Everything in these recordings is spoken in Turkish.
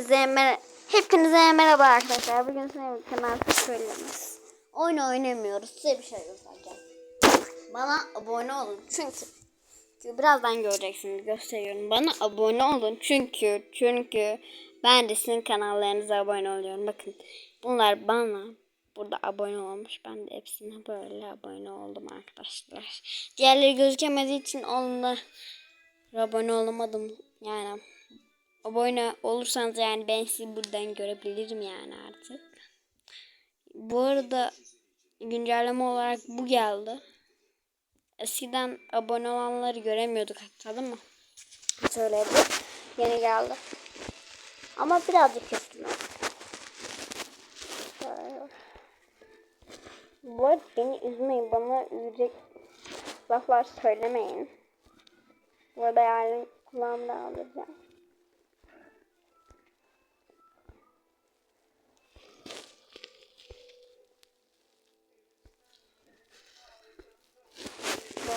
Hepinize mer Hepinize merhaba arkadaşlar. Bugün size bir kanal söylemiz. Oyun oynamıyoruz. Size bir şey göstereceğim. Bana abone olun. Çünkü birazdan göreceksiniz. Gösteriyorum. Bana abone olun. Çünkü çünkü ben de sizin kanallarınıza abone oluyorum. Bakın bunlar bana burada abone olmuş. Ben de hepsine böyle abone oldum arkadaşlar. Diğerleri gözükemediği için onunla abone olamadım. Yani abone olursanız yani ben sizi buradan görebilirim yani artık. Bu arada güncelleme olarak bu geldi. Eskiden abone olanları göremiyorduk hatta değil mi? Yeni geldi. Ama birazcık üstüne. Bu arada beni üzmeyin. Bana üzecek laflar söylemeyin. Bu arada yarın kulağımda alacağım.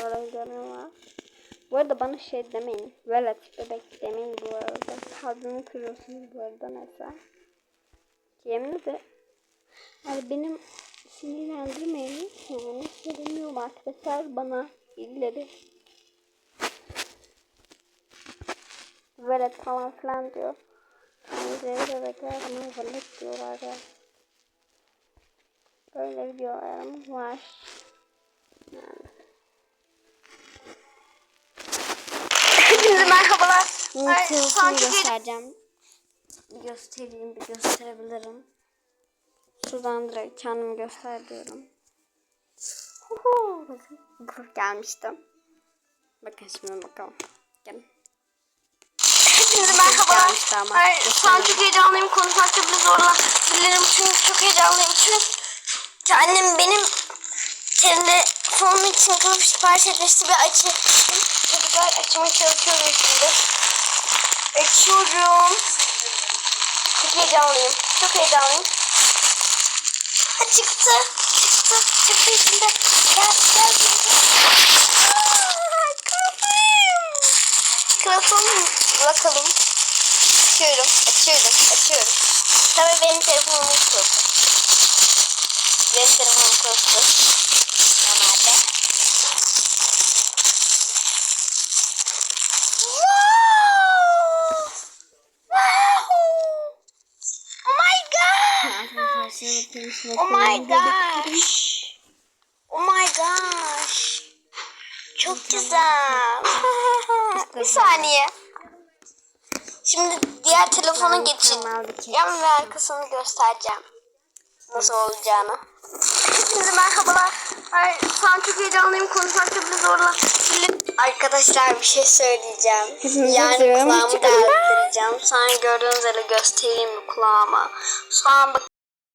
Bu arada görüyorlar. Bu arada bana şey demeyin. Velet bebek demeyin bu arada. Kalbimi kırıyorsunuz bu arada mesela. Yemin de yani benim sinirlendirmeyin. Yani söylemiyorum arkadaşlar bana illeri. Velet falan filan diyor. Kendileri bebekler bana velet diyorlar ya. Böyle videolarım var. Yani. Hepinize sanki göstereceğim. Göstereyim, bir gösterebilirim. Şuradan direkt kendimi göster diyorum. Huhu, bakın. Bur gelmiştim. Bakın şimdi bakalım. Gelin. Hepinize an çok heyecanlıyım. Konuşmakta bile zorlanabilirim çünkü çok heyecanlıyım. Çünkü annem benim telefonum için kılıf sipariş etmişti ve açmıştım. Çocuklar açmaya çalışıyorum şimdi. Açıyorum. Çok heyecanlıyım. Çok heyecanlıyım. Ha, çıktı. Çıktı. Çıktı içinde. Gel gel. Kılıfım. Bakalım. Açıyorum. Açıyorum. Açıyorum. Tabii benim telefonum kılıfı. Benim telefonum kılıfı. Oh my gosh. Oh my gosh. Çok güzel. Bir saniye. Şimdi diğer telefonu geçireceğim ve arkasını göstereceğim. Nasıl olacağını. Hepinize merhabalar. Ay, şu an çok heyecanlıyım. Konuşmakta bile zorlanabilirim. Arkadaşlar bir şey söyleyeceğim. Yani kulağımı da aldıracağım. Sonra gördüğünüz üzere göstereyim mi kulağıma. Şu an bak